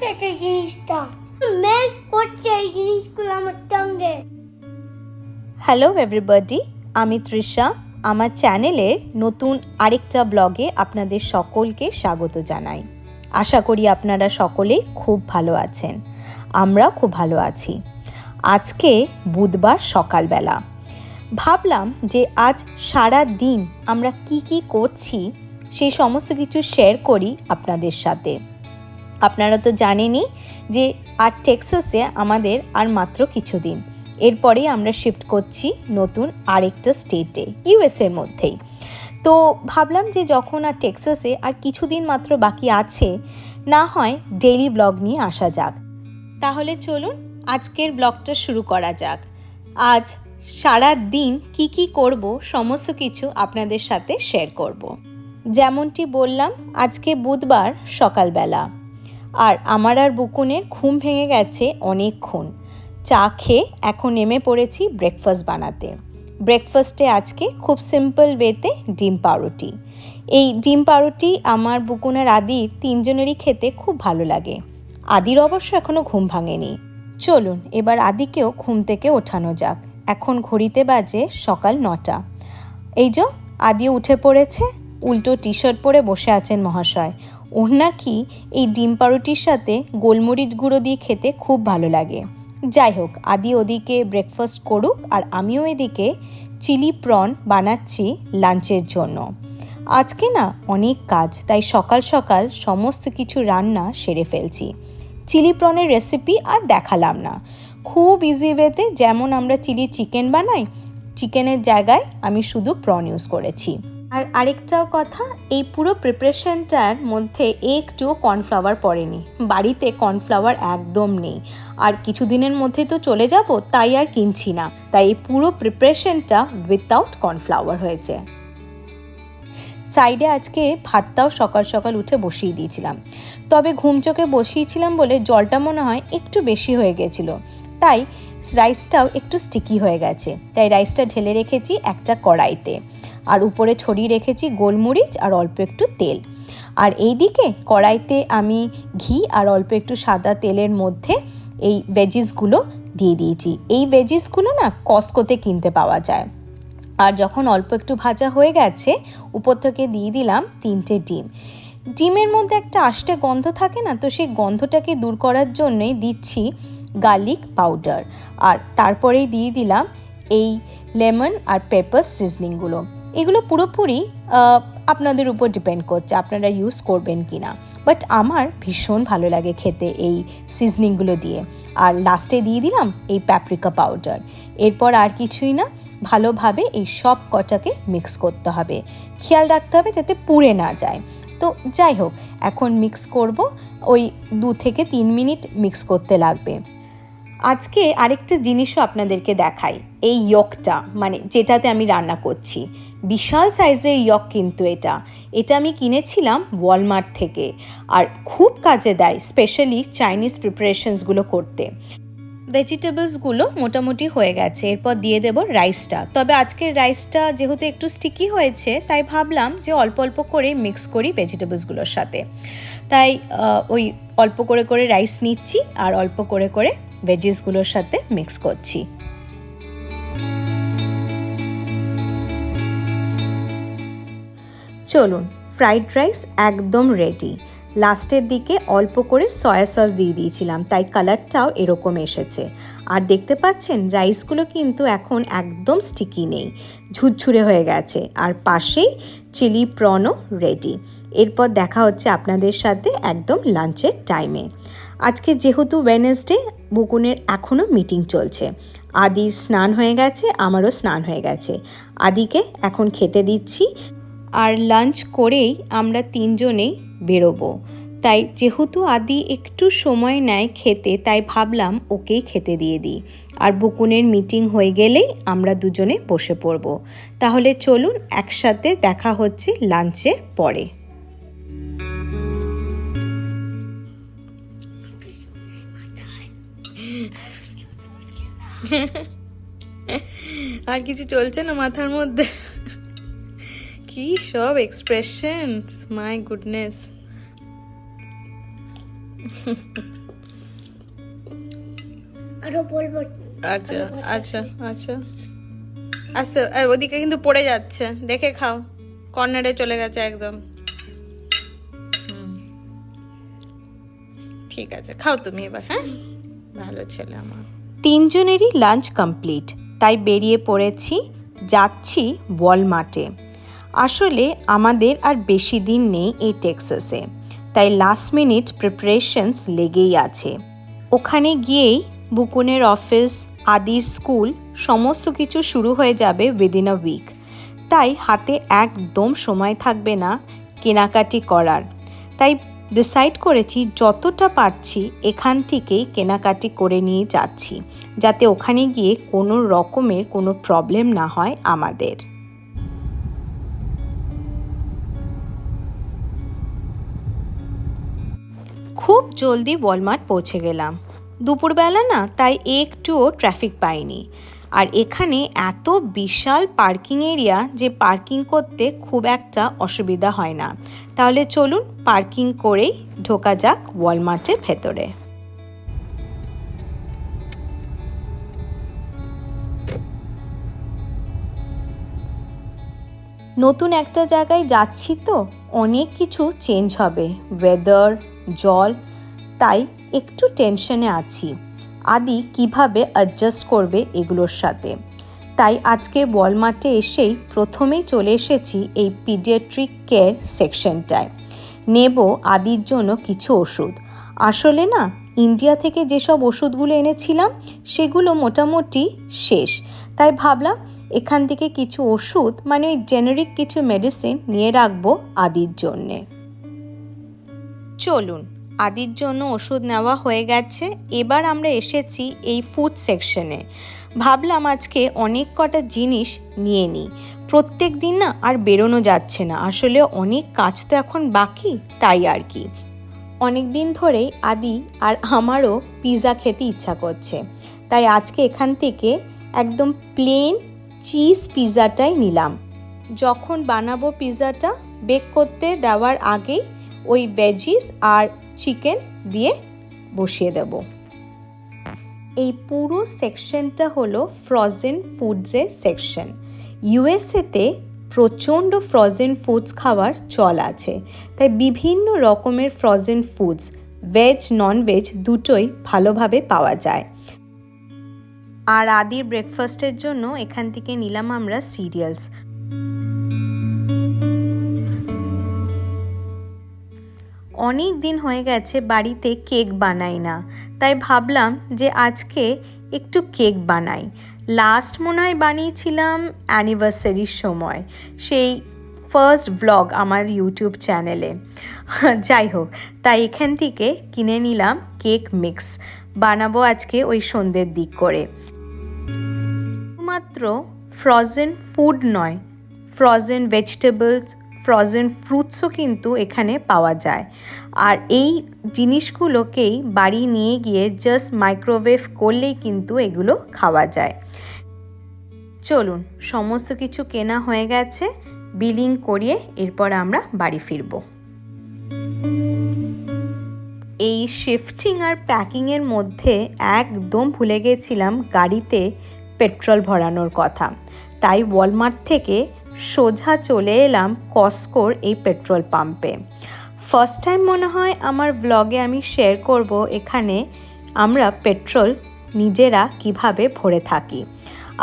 খেতে জিনিসটা করছে এই জিনিসগুলো আমার হ্যালো এভরিবডি আমি তৃষা। আমার চ্যানেলের নতুন আরেকটা ব্লগে আপনাদের সকলকে স্বাগত জানাই। আশা করি আপনারা সকলেই খুব ভালো আছেন। আমরা খুব ভালো আছি। আজকে বুধবার সকালবেলা। ভাবলাম যে আজ সারা দিন আমরা কি কি করছি সেই সমস্ত কিছু শেয়ার করি আপনাদের সাথে। আপনারা তো জানেনই যে আর টেক্সাসে আমাদের আর মাত্র কিছুদিন। এরপরেই আমরা শিফট করছি নতুন আরেকটা স্টেটে ইউএসের মধ্যেই। তো ভাবলাম যে যখন আর টেক্সাসে আর কিছুদিন মাত্র বাকি আছে, না হয় ডেইলি ব্লগ নিয়ে আসা যাক। তাহলে চলুন আজকের ব্লগটা শুরু করা যাক। আজ সারা দিন কি কি করব সমস্ত কিছু আপনাদের সাথে শেয়ার করব। যেমনটি বললাম, আজকে বুধবার সকালবেলা। আর আমার আর বুকুনের ঘুম ভেঙে গেছে অনেকক্ষণ। চা খেয়ে এখন নেমে পড়েছি ব্রেকফাস্ট বানাতে। ব্রেকফাস্টে আজকে খুব সিম্পল ওয়েতে ডিম পাউরুটি। এই ডিম পাউরুটি আমার বুকুনের আদির তিনজনেরই খেতে খুব ভালো লাগে। আদির অবশ্য এখনও ঘুম ভাঙেনি। চলুন, এবার আদিকেও ঘুম থেকে ওঠানো যাক। এখন ঘড়িতে বাজে সকাল নটা। এই যে, আদিও উঠে পড়েছে, উল্টো টি শার্ট পরে বসে আছেন মহাশয়। ওর নাকি এই ডিম পাউরুটির সাথে গোলমরিচ গুঁড়ো দিয়ে খেতে খুব ভালো লাগে। যাই হোক, আদি ওদিকে ব্রেকফাস্ট করুক আর আমিও এদিকে চিলি প্রন বানাচ্ছি লাঞ্চের জন্য। আজকে না অনেক কাজ, তাই সকাল সকাল সমস্ত কিছু রান্না সেরে ফেলছি। চিলি প্রনের রেসিপি আর দেখালাম না। খুব ইজি ওয়েতে যেমন আমরা চিলি চিকেন বানাই চিকেনের জায়গায় আমি শুধু প্রন ইউজ করেছি। আর আরেকটাও কথা, এই পুরো প্রিপারেশনটার মধ্যে একটুও কর্নফ্লাওয়ার পড়েনি। বাড়িতে কর্নফ্লাওয়ার একদম নেই। আর কিছুদিনের মধ্যে তো চলে যাব, তাই আর কিনছি না। তাই এই পুরো প্রিপারেশনটা উইথাউট কর্নফ্লাওয়ার হয়েছে। সাইডে আজকে ভাতটাও সকাল সকাল উঠে বসিয়ে দিয়েছিলাম। তবে ঘুম চোখে বসিয়েছিলাম বলে জলটা মনে হয় একটু বেশি হয়ে গেছিল। তাই রাইসটাও একটু স্টিকি হয়ে গেছে। তাই রাইসটা ঢেলে রেখেছি একটা কড়াইতে। আর উপরে ছড়িয়ে রেখেছি গোলমরিচ আর অল্প একটু তেল। আর এই দিকে কড়াইতে আমি ঘি আর অল্প একটু সাদা তেলের মধ্যে এই ভেজিসগুলো দিয়ে দিয়েছি। এই ভেজিসগুলো না কসকোতে কিনতে পাওয়া যায়। আর যখন অল্প একটু ভাজা হয়ে গেছে, উপর থেকে দিয়ে দিলাম তিনটে ডিম। ডিমের মধ্যে একটা আষ্টে গন্ধ থাকে না, তো সেই গন্ধটাকে দূর করার জন্যই দিচ্ছি গার্লিক পাউডার আর তারপরেই দিয়ে দিলাম এই লেমন আর পেপার সিজনিংগুলো এগুলো পুরোপুরি আপনাদের উপর ডিপেন্ড করছে আপনারা ইউজ করবেন কি না বাট আমার ভীষণ ভালো লাগে খেতে এই সিজনিংগুলো দিয়ে। আর লাস্টে দিয়ে দিলাম এই প্যাপ্রিকা পাউডার এরপর আর কিছুই না, ভালোভাবে এই সব কটাকে মিক্স করতে হবে। খেয়াল রাখতে হবে যাতে পুড়ে না যায়। তো যাই হোক, এখন মিক্স করব, ওই দু থেকে তিন মিনিট মিক্স করতে লাগবে। আজকে আরেকটা জিনিসও আপনাদেরকে দেখাই, এই ইয়কটা মানে যেটাতে আমি রান্না করছি। বিশাল সাইজের ইয়ক কিন্তু এটা। এটা আমি কিনেছিলাম ওয়ালমার্ট থেকে আর খুব কাজে দেয় স্পেশালি চাইনিজ প্রিপারেশনসগুলো করতে। ভেজিটেবলসগুলো মোটামুটি হয়ে গেছে, এরপর দিয়ে দেব রাইসটা তবে আজকের রাইসটা যেহেতু একটু স্টিকি হয়েছে, তাই ভাবলাম যে অল্প অল্প করে মিক্স করি ভেজিটেবলসগুলোর সাথে। তাই ওই অল্প করে করে রাইস নিচ্ছি আর অল্প করে করে ভেজিসগুলোর সাথে মিক্স করছি। চলুন ফ্রাইড রাইস একদম রেডি লাস্টের দিকে অল্প করে সয়া সস দিয়ে দিয়েছিলাম, তাই কালারটাও এরকম এসেছে। আর দেখতে পাচ্ছেন রাইসগুলো কিন্তু এখন একদম স্টিকি নেই, ঝুরঝুরে হয়ে গেছে। আর পাশেই চিলি প্রনও রেডি এরপর দেখা হচ্ছে আপনাদের সাথে একদম লাঞ্চের টাইমে আজকে যেহেতু ওয়েনেসডে বুকুনের এখনও মিটিং চলছে। আদির স্নান হয়ে গেছে, আমারও স্নান হয়ে গেছে। আদিকে এখন খেতে দিচ্ছি আর লাঞ্চ করেই আমরা তিনজনেই বেরোবো। তাই যেহেতু আদি একটু সময় নেয় খেতে, তাই ভাবলাম ওকেই খেতে দিয়ে দিই। আর বুকুনের মিটিং হয়ে গেলেই আমরা দুজনে বসে পড়ব। তাহলে চলুন একসাথে দেখা হচ্ছে লাঞ্চের পরে। আর কিছু চলছে না মাথার মধ্যে? কি সব এক্সপ্রেশনস মাই গুডনেস আরও বলব। আচ্ছা আচ্ছা আচ্ছা। আচ্ছা আর ওদিকে কিন্তু পড়ে যাচ্ছে। দেখে খাও। কর্নারে চলে গেছে একদম। ঠিক আছে খাও তুমি এবার হ্যাঁ? ভালো ছেলে আমার। তিনজনেরই লাঞ্চ কমপ্লিট। তাই বেরিয়ে পড়েছি যাচ্ছি ওয়ালমার্টে আসলে আমাদের আর বেশি দিন নেই এই টেক্সাসে। তাই লাস্ট মিনিট প্রিপারেশনস লেগেই আছে। ওখানে গিয়েই বুকুনের অফিস আদির স্কুল সমস্ত কিছু শুরু হয়ে যাবে উইদিন আ উইক তাই হাতে একদম সময় থাকবে না কেনাকাটি করার। তাই ডিসাইড করেছি যতটা পারছি এখান থেকেই কেনাকাটি করে নিয়ে যাচ্ছি, যাতে ওখানে গিয়ে কোনো রকমের কোনো প্রবলেম না হয় আমাদের। খুব জলদি ওয়ালমার্ট পৌঁছে গেলাম। দুপুরবেলা না, তাই একটুও ট্রাফিক পাইনি। আর এখানে এত বিশাল পার্কিং এরিয়া যে পার্কিং করতে খুব একটা অসুবিধা হয় না। তাহলে চলুন পার্কিং করেই ঢোকা যাক ওয়ালমার্টের ভেতরে। নতুন একটা জায়গায় যাচ্ছি তো, অনেক কিছু চেঞ্জ হবে। ওয়েদার জল, তাই একটু টেনশনে আছি। আদি কীভাবে অ্যাডজাস্ট করবে এগুলোর সাথে? তাই আজকে ওয়ালমার্টে এসেই প্রথমেই চলে এসেছি এই পিডিয়াট্রিক কেয়ার সেকশনটায় নেব আদির জন্য কিছু ওষুধ। আসলে না ইন্ডিয়া থেকে যেসব ওষুধগুলো এনেছিলাম, সেগুলো মোটামুটি শেষ। তাই ভাবলাম, এখান থেকে কিছু ওষুধ মানে ওই জেনারিক কিছু মেডিসিন নিয়ে রাখব আদির জন্যে। চলুন, আদির জন্য ওষুধ নেওয়া হয়ে গেছে, এবার আমরা এসেছি এই ফুড সেকশনে ভাবলাম আজকে অনেক কটা জিনিস নিয়ে নিই। প্রত্যেক দিন না আর বেরোনো যাচ্ছে না, আসলে অনেক কাজ তো এখন বাকি, তাই আর কি। অনেক দিন ধরেই আদি আর আমারও পিৎজা খেতে ইচ্ছা করছে, তাই আজকে এখান থেকে একদম প্লেন চিজ পিৎজাটাই নিলাম। যখন বানাবো পিৎজাটা বেক করতে দেওয়ার আগেই ওই ভেজিস আর চিকেন দিয়ে বসিয়ে দেব। এই পুরো সেকশনটা হলো ফ্রোজেন ফুডসের সেকশন ইউএসএতে প্রচণ্ড ফ্রোজেন ফুডস খাওয়ার চল আছে। তাই বিভিন্ন রকমের frozen foods veg non veg দুটোই ভালোভাবে পাওয়া যায়। আর আদির ব্রেকফাস্টের জন্য এখান থেকে নিলাম আমরা সিরিয়ালস অনেক দিন হয়ে গেছে বাড়িতে কেক বানাই না। তাই ভাবলাম যে আজকে একটু কেক বানাই। লাস্ট মনে হয় বানিয়েছিলাম অ্যানিভার্সারির সময়। সেই ফার্স্ট ব্লগ আমার ইউটিউব চ্যানেলে যাই হোক, তাই এখান থেকে কিনে নিলাম কেক মিক্স বানাবো আজকে ওই সন্ধ্যের দিক করে। শুধুমাত্র ফ্রোজেন ফুড নয় ফ্রোজেন ভেজিটেবলস ফ্রোজেন ফ্রুটসও কিন্তু এখানে পাওয়া যায়। আর এই জিনিসগুলোকেই বাড়ি নিয়ে গিয়ে জাস্ট মাইক্রোওয়েভ করলেই কিন্তু এগুলো খাওয়া যায়। চলুন, সমস্ত কিছু কেনা হয়ে গেছে বিলিং করিয়ে এরপর আমরা বাড়ি ফিরবো। এই শিফটিং আর প্যাকিংয়ের মধ্যে একদম ভুলে গেছিলাম গাড়িতে পেট্রোল ভরানোর কথা। তাই ওয়ালমার্ট থেকে সোজা চলে এলাম কস্কোর এই পেট্রোল পাম্পে। ফার্স্ট টাইম মনে হয় আমার ব্লগে আমি শেয়ার করব এখানে আমরা পেট্রোল নিজেরা কীভাবে ভরে থাকি।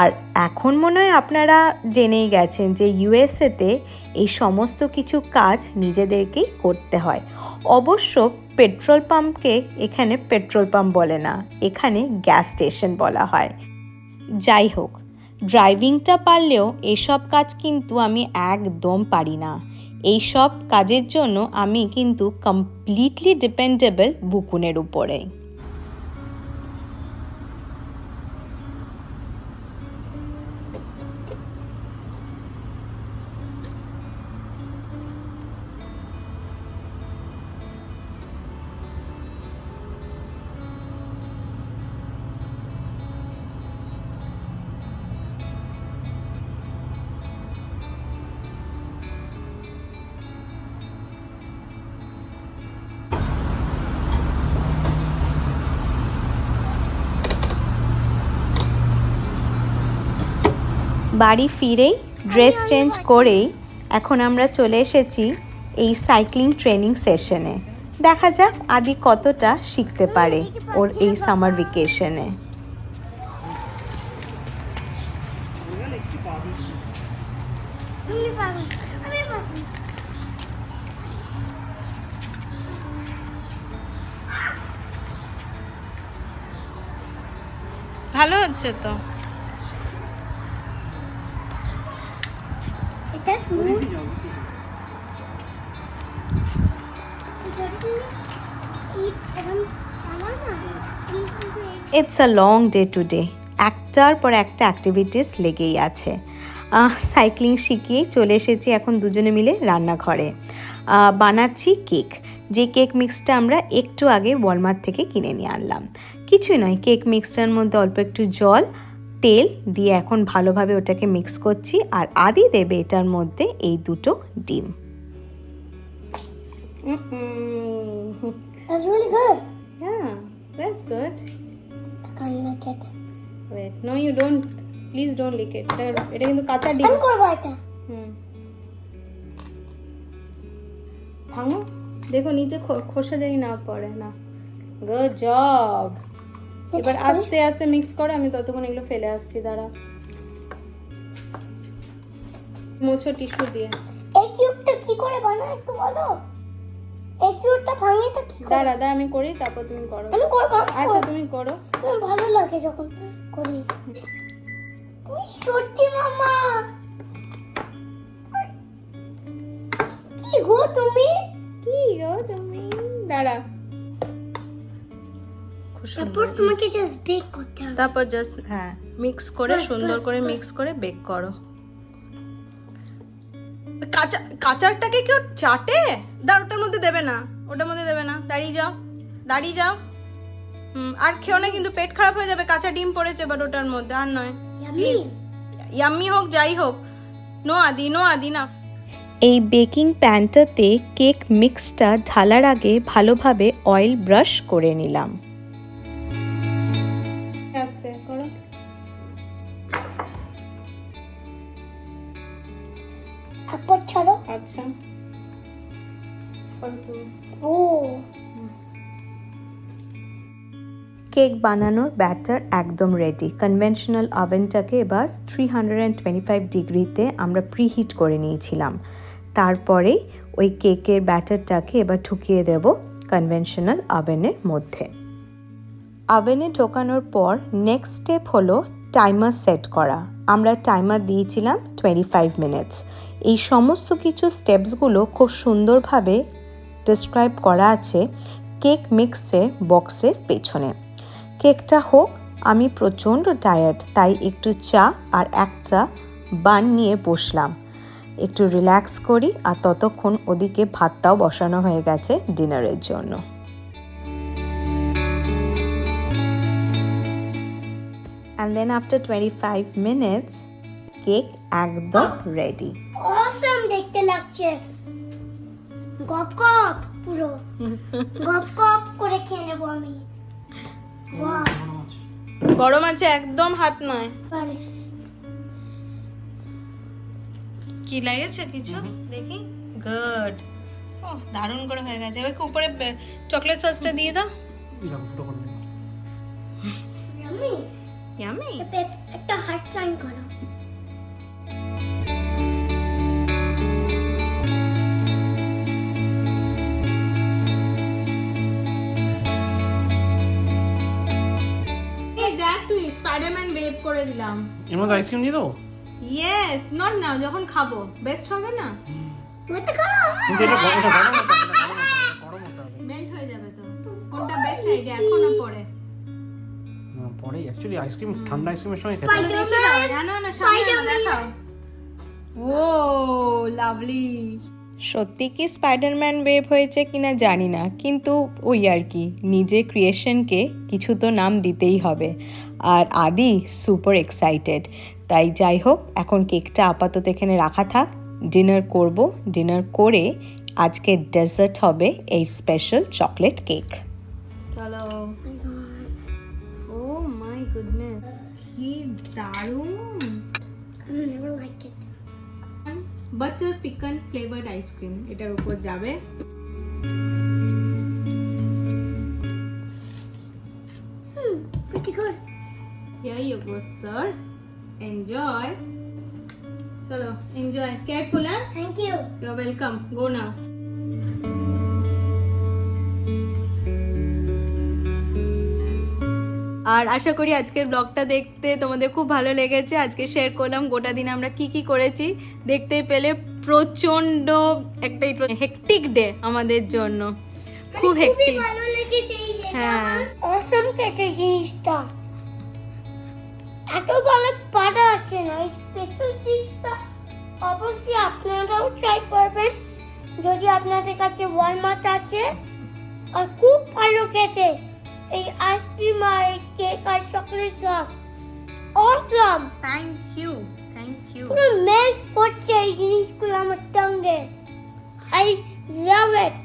আর এখন মনে হয় আপনারা জেনেই গেছেন যে ইউএসএতে এই সমস্ত কিছু কাজ নিজেদেরকেই করতে হয়। অবশ্য পেট্রোল পাম্পকে এখানে পেট্রোল পাম্প বলে না, এখানে গ্যাস স্টেশন বলা হয়। যাই হোক ড্রাইভিংটা পারলেও এসব কাজ কিন্তু আমি একদম পারি না। এই সব কাজের জন্য আমি কিন্তু কমপ্লিটলি ডিপেন্ডেবল বুকুনের উপরে। বাড়ি ফিরেই ড্রেস চেঞ্জ করেই এখন আমরা চলে এসেছি এই সাইক্লিং ট্রেনিং সেশনে। দেখা যাক আদি কতটা শিখতে পারে ওর এই সামার ভেকেশনে ভালো হচ্ছে তো? এটা স্মুথ যদি ইট এরকম চালাও না কিন্তু এই- it's a long day today একটার পর একটা অ্যাক্টিভিটিস লেগেই আছে। সাইক্লিং শিখিয়েই চলে এসেছি এখন দুজনে মিলে রান্নাঘরে। বানাচ্ছি কেক যে কেক মিক্সটা আমরা একটু আগে ওয়ালমার্ট থেকে কিনে নিয়ে আনলাম। কিছুই নয় কেক মিক্সটার মধ্যে অল্প একটু জল তেল দিয়ে এখন ভালোভাবে ওটাকে মিক্স করছি আর আদি দেবে এটার মধ্যে এই দুটো ডিম That's really good. Yeah, that's good. I can't like it. Wait, no you don't. Please don't lick it. এটা কিন্তু কাঁচা ডিম আমি করব এটা হুম ভাঙো দেখো নিচে খো- খোসা জানি না পড়ে না গুড জব এবার আস্তে আস্তে মিক্স করে আমি ততক্ষণ এগুলো ফেলে আসছি দাঁড়া মোছো টিস্যু দিয়ে। এই কিউবটা কি করে বানায় একটু বলো? এই কিউবটা ভাঙে তো কি করে? দাঁড়া দাঁড়া আমি করি তারপর তুমি করো। আমি করব আচ্ছা তুমি করো। আমার ভালো লাগে যখন করি। তুই সত্যি মামা। কি গো তুমি? কি গো তুমি? দাঁড়া। খুব তারপর তোমাকে জাস্ট বেক করতে হবে। তারপর জাস্ট হ্যাঁ মিক্স করে সুন্দর করে মিক্স করে বেক করো। কাঁচা কাঁচারটাকে কেউ চাটে? দাঁড় ওটার মধ্যে দেবে না। ওটার মধ্যে দেবে না। দাঁড়িয়ে যাও দাঁড়িয়ে যাও। হুম আর খেও না কিন্তু পেট খারাপ হয়ে যাবে। কাঁচা ডিম পড়েছে বাট ওটার মধ্যে আর নয়। ইয়াম্মি ইয়াম্মি হোক যাই হোক। নো আদি নো আদি না এই বেকিং প্যানটাতে কেক মিক্সটা ঢালার আগে ভালোভাবে অয়েল ব্রাশ করে নিলাম। একবার ছাড়ো। আচ্ছা। ও। কেক বানানোর ব্যাটার একদম রেডি কনভেনশনাল ওভেনটাকে এবার three hundred and twenty five ডিগ্রিতে আমরা প্রিহিট করে নিয়েছিলাম। তারপরে ওই কেকের ব্যাটারটাকে এবার ঢুকিয়ে দেব কনভেনশনাল ওভেনের মধ্যে। ওভেনে ঢোকানোর পর নেক্সট স্টেপ হলো টাইমার সেট করা। আমরা টাইমার দিয়েছিলাম টোয়েন্টি ফাইভ মিনিটস এই সমস্ত কিছু স্টেপসগুলো খুব সুন্দরভাবে ডিসক্রাইব করা আছে কেক মিক্সের বক্সের পেছনে। কেকটা হোক, আমি প্রচণ্ড টায়ার্ড তাই একটু চা আর একটা বান নিয়ে বসলাম। একটু রিল্যাক্স করি আর ততক্ষণ ওদিকে ভাতটাও বসানো হয়ে গেছে ডিনারের জন্য। And then after twenty five minutes cake একদম রেডি অসম দেখতে লাগছে। গপ গপ পুরো। গপ গপ করে খেয়ে নেব আমি। গরম আছে একদম হাত নয়। কি লাগেছে কিছু? দেখি। গুড ও দারুণ করে হয়ে গেছে। এবার উপরে চকলেট সসটা দিয়ে দাও। ইয়ামি একটা হার্ট সাইন করো। স্পাইডারম্যান ওয়েভ করে দিলাম। এর মধ্যে আইসক্রিম দিয়ে দেবো? ইয়েস নট নাও যখন খাব। বেস্ট হবে না? এটা গরম এটা গরম গরম মেল্ট হয়ে যাবে তো। কোনটা বেস্ট আইডিয়া এখনও পরে? পরে অ্যাকচুয়ালি আইসক্রিম ঠান্ডা আইসক্রিমের সময় খেতে তাহলে না না না সামনে দেখাও। ও লাভলি সত্যি কি স্পাইডারম্যান ওয়েভ হয়েছে কিনা জানি না কিন্তু ওই আর কি নিজে ক্রিয়েশনকে কিছু তো নাম দিতেই হবে। আর আদি সুপার এক্সাইটেড তাই যাই হোক এখন কেকটা আপাতত এখানে রাখা থাক। ডিনার করব ডিনার করে আজকে ডেজার্ট হবে এই স্পেশাল চকলেট কেক চলো। ও মাই গুডনেস কি দারুণ বাটার পিকান ফ্লেভার্ড আইসক্রিম এটার উপর যাবে Hmm, pretty good. Here you go, sir. Enjoy. চলো এনজয় কেয়ারফুল হ্যাঁ Thank you. You welcome go now আর আশা করি আজকের ব্লগটা দেখতে তোমাদের খুব ভালো লেগেছে। আজকে শেয়ার করলাম গোটা দিন আমরা কি কি করেছি দেখতে পেলে প্রচণ্ড একটা হেকটিক ডে আমাদের জন্য। খুব খুবই হেকটিক হ্যাঁ। অসম কেটে জিনিসটা। এত ভালো পাটা আছে না এই স্পেশাল জিনিসটা অবশ্যই আপনারাও ট্রাই করবেন। যদি আপনাদের কাছে ওয়ালমার্ট আছে আর খুব ভালো খেতে। এই আইসক্রিম আর এই cake R chocolate sauce awesome thank you thank you পুরো মেল্ট করছে এই জিনিসগুলো আমার টঙ্গে আই লাভ ইট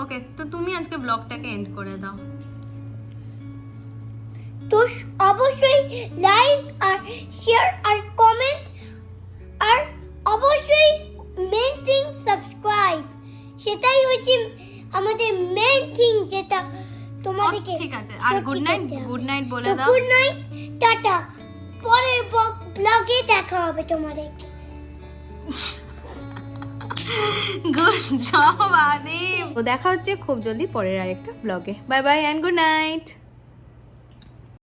ওকে তো তুমি আজকে ব্লগটাকে এন্ড করে দাও তো অবশ্যই লাইক আর শেয়ার আর কমেন্ট আর অবশ্যই মেন থিং সাবস্ক্রাইব সেটাই হচ্ছে আমাদের মেন থিং যেটা তোমাদেরকে ঠিক আছে আর গুড নাইট গুড নাইট বলে দাও। Good night tata. পরের ব্লগে দেখা হবে গুড জব আদি দেখা হচ্ছে খুব জলদি পরের আরেকটা ব্লগে bye bye and good night